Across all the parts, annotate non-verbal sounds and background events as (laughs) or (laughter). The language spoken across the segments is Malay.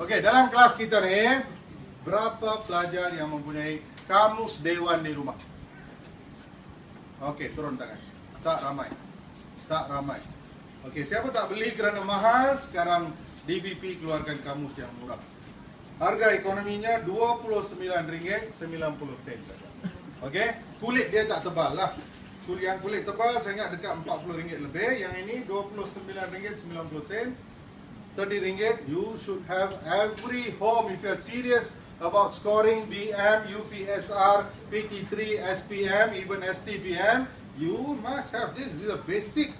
Okey, dalam kelas kita ni berapa pelajar yang mempunyai kamus dewan di rumah? Okey, turun tangan. Tak ramai. Tak ramai. Okey, siapa tak beli kerana mahal, sekarang DBP keluarkan kamus yang murah. Harga ekonominya RM29.90 saja. Okey, kulit dia tak tebal lah. Kulit yang kulit tebal saya ingat dekat RM40 lebih. Yang ini RM29.90 30 you should have every home if you are serious about scoring BM, UPSR, PT3, SPM, even STPM, you must have this. This is a basic.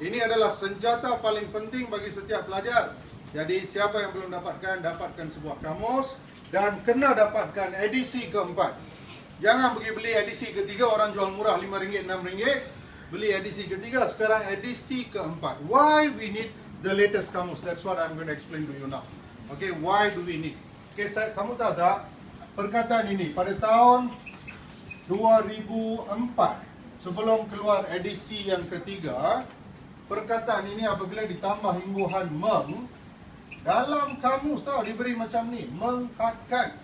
Ini adalah senjata paling penting bagi setiap pelajar. Jadi siapa yang belum dapatkan, dapatkan sebuah kamus dan kena dapatkan edisi keempat. Jangan pergi beli edisi ketiga orang jual murah RM5, RM6. Beli edisi ketiga, sekarang edisi keempat. Why we need the latest kamus. That's what I'm going to explain to you now. Okay, why do we need? Okay, saya, kamu tahu tak perkataan ini pada tahun 2004 sebelum keluar edisi yang ketiga perkataan ini apabila ditambah imbuhan meng dalam kamus tahu diberi macam ni menghadkan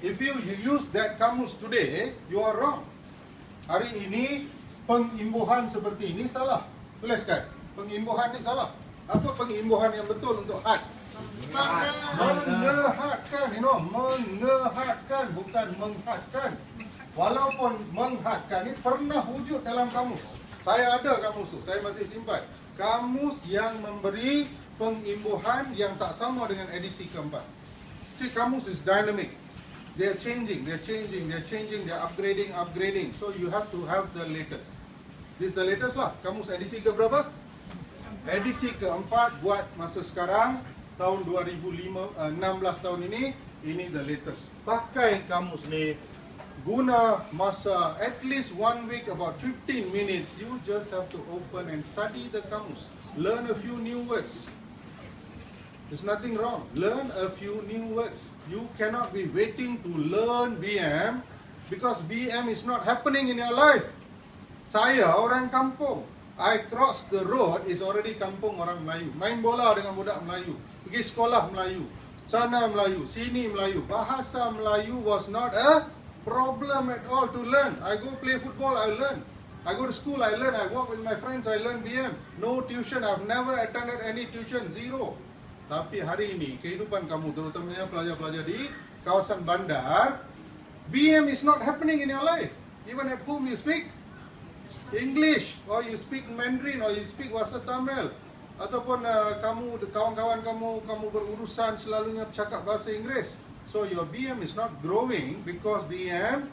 if you, you use that kamus today you are wrong hari ini pengimbuhan seperti ini salah tuliskan pengimbuhan ini salah apa pengimbuhan yang betul untuk had? Menghadkan, you know, menghadkan bukan menghadkan. Walaupun menghadkan ini pernah wujud dalam kamus. Saya ada kamus tu, saya masih simpan. Kamus yang memberi pengimbuhan yang tak sama dengan edisi keempat. See, kamus is dynamic. They are changing, they are changing, they are changing, they are upgrading, upgrading. So you have to have the latest. This the latest lah. Kamus edisi ke berapa? Edisi keempat buat masa sekarang tahun 2016 tahun ini ini the latest. Pakai kamus ni guna masa at least one week about 15 minutes you just have to open and study the kamus. Learn a few new words. There's nothing wrong. Learn a few new words. You cannot be waiting to learn BM because BM is not happening in your life. Saya orang kampung I cross the road is already kampung orang Melayu. Main bola dengan budak Melayu. Pergi sekolah Melayu. Sana Melayu, sini Melayu. Bahasa Melayu was not a problem at all to learn. I go play football, I learn. I go to school, I learn. I walk with my friends, I learn BM. No tuition, I've never attended any tuition, zero. Tapi hari ini, kehidupan kamu, terutamanya pelajar-pelajar di kawasan bandar, BM is not happening in your life. Even at home you speak, English or you speak Mandarin or you speak bahasa Tamil ataupun uh, kamu kawan-kawan kamu kamu berurusan selalunya cakap bahasa Inggeris. So your BM is not growing because BM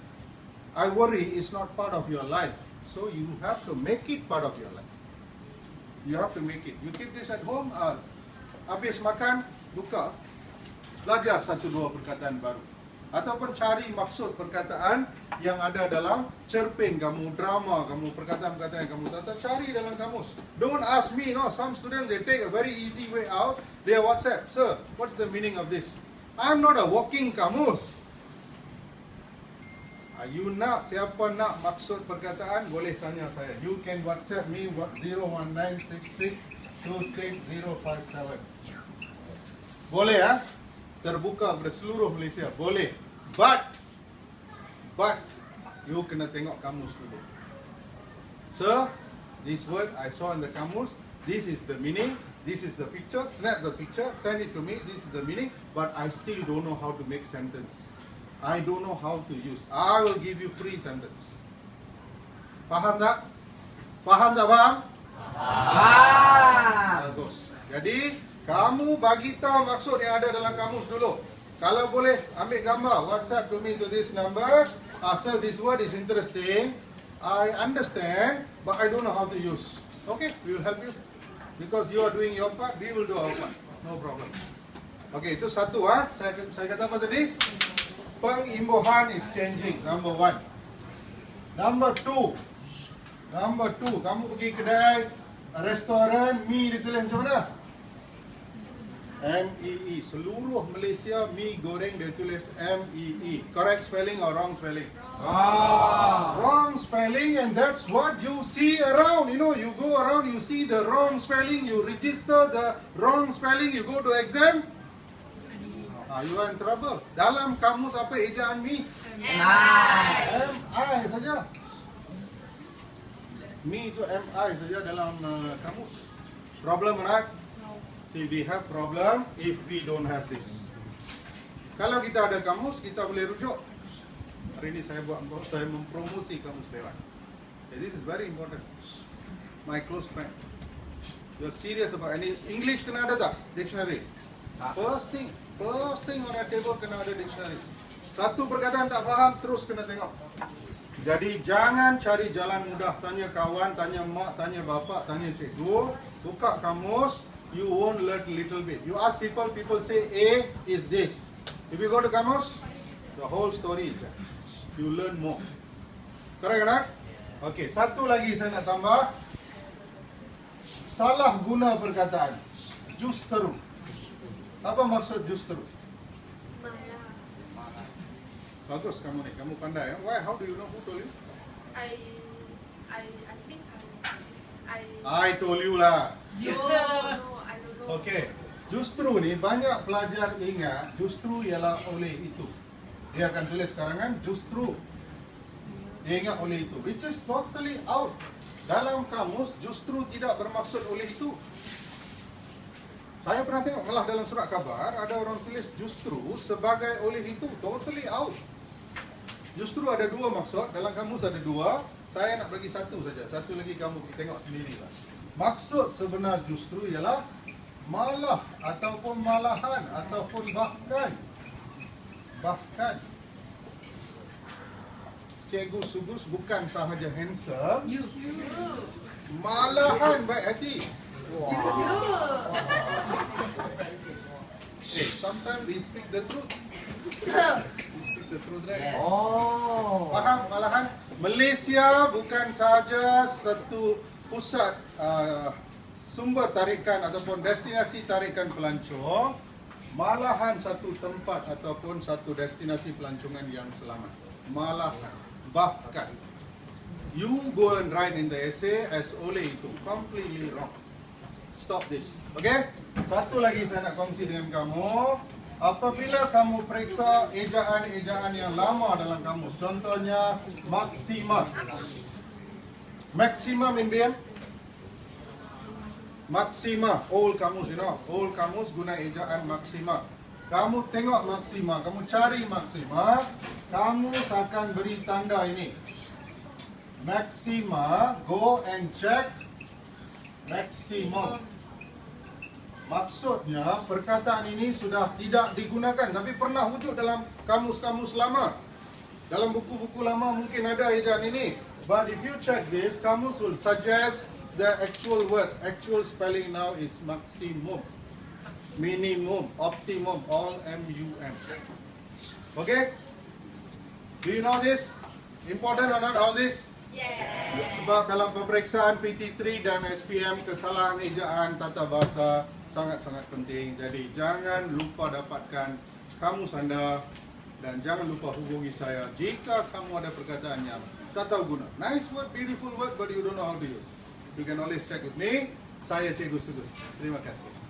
I worry is not part of your life. So you have to make it part of your life. You have to make it. You keep this at home uh, habis makan buka belajar satu dua perkataan baru ataupun cari maksud perkataan yang ada dalam cerpen kamu, drama kamu, perkataan-perkataan yang kamu tak tahu, cari dalam kamus. Don't ask me, no. Some students, they take a very easy way out. They WhatsApp, sir, what's the meaning of this? I'm not a walking kamus. Ah, you nak, siapa nak maksud perkataan, boleh tanya saya. You can WhatsApp me, 01966260057. Boleh, ah? Terbuka kepada seluruh Malaysia. Boleh. But, but, you kena tengok kamus dulu. Sir, this word I saw in the kamus, this is the meaning, this is the picture, snap the picture, send it to me, this is the meaning, but I still don't know how to make sentence. I don't know how to use. I will give you free sentence. Faham tak? Faham tak faham? Faham. Bagus. Jadi, kamu bagi tahu maksud yang ada dalam kamus dulu. Kalau boleh ambil gambar, WhatsApp to me to this number. Asal this word is interesting. I understand, but I don't know how to use. Okay, we will help you. Because you are doing your part, we will do our part. No problem. Okay, itu satu ah. Saya saya kata apa tadi? Pengimbuhan is changing. Number one. Number two. Number two. Kamu pergi kedai, restoran, mi ditulis macam mana? M-E-E. Seluruh Malaysia mi goreng dia tulis M-E-E. Correct spelling or wrong spelling? Ah. Wrong spelling and that's what you see around. You know, you go around, you see the wrong spelling, you register the wrong spelling, you go to exam. Ah, you are in trouble. Dalam kamus apa ejaan mi? MI. MI saja. Mi itu MI saja dalam uh, kamus. Problem anak? See, we have problem if we don't have this. Kalau kita ada kamus, kita boleh rujuk. Hari ini saya buat saya mempromosi kamus Dewan. Okay, this is very important. My close friend. You're serious about any English kena ada tak? Dictionary. First thing, first thing on a table kena ada dictionary. Satu perkataan tak faham, terus kena tengok. Jadi jangan cari jalan mudah. Tanya kawan, tanya mak, tanya bapa, tanya cikgu. Buka kamus, you won't learn little bit. You ask people, people say A is this. If you go to kamus, the whole story is there. You learn more. Correct kan? Okay, satu lagi saya nak tambah. Salah guna perkataan. Justeru. Apa maksud justeru? Bagus kamu ni, kamu pandai. ya. Why? How do you know? Who told you? I I I think I I I told you lah. no no Okay. Justru ni banyak pelajar ingat justru ialah oleh itu. Dia akan tulis sekarang kan justru. Dia ingat oleh itu. Which is totally out. Dalam kamus justru tidak bermaksud oleh itu. Saya pernah tengok malah dalam surat khabar ada orang tulis justru sebagai oleh itu. Totally out. Justru ada dua maksud. Dalam kamus ada dua. Saya nak bagi satu saja. Satu lagi kamu tengok sendirilah. Maksud sebenar justru ialah malah ataupun malahan ataupun bahkan bahkan Cikgu Sugus bukan sahaja handsome You. malahan baik hati (laughs) Eh, sometimes we speak the truth. We speak the truth, right? Yes. Oh. Faham malahan Malaysia bukan sahaja satu pusat uh, sumber tarikan ataupun destinasi tarikan pelancong malahan satu tempat ataupun satu destinasi pelancongan yang selamat. Malahan. Bahkan you go and write in the essay as oleh itu completely wrong. Stop this. Okay? Satu lagi saya nak kongsi dengan kamu. Apabila kamu periksa ejaan-ejaan yang lama dalam kamus contohnya maksima maximum in BM maksima old kamus you know old kamus guna ejaan maksima kamu tengok maksima kamu cari maksima kamu akan beri tanda ini Maxima, go and check maximum. Maksudnya perkataan ini sudah tidak digunakan tapi pernah wujud dalam kamus-kamus lama. Dalam buku-buku lama mungkin ada ejaan ini. But if you check this, kamus will suggest the actual word. Actual spelling now is maximum. Minimum, optimum, all M-U-M. Okay? Do you know this? Important or not all this? Sebab dalam peperiksaan PT3 dan SPM kesalahan ejaan tata bahasa sangat-sangat penting. Jadi jangan lupa dapatkan kamus anda dan jangan lupa hubungi saya jika kamu ada perkataan yang tak tahu guna. Nice word, beautiful word but you don't know how to use. You can always check with me. Saya Cikgu Sugus. Terima kasih.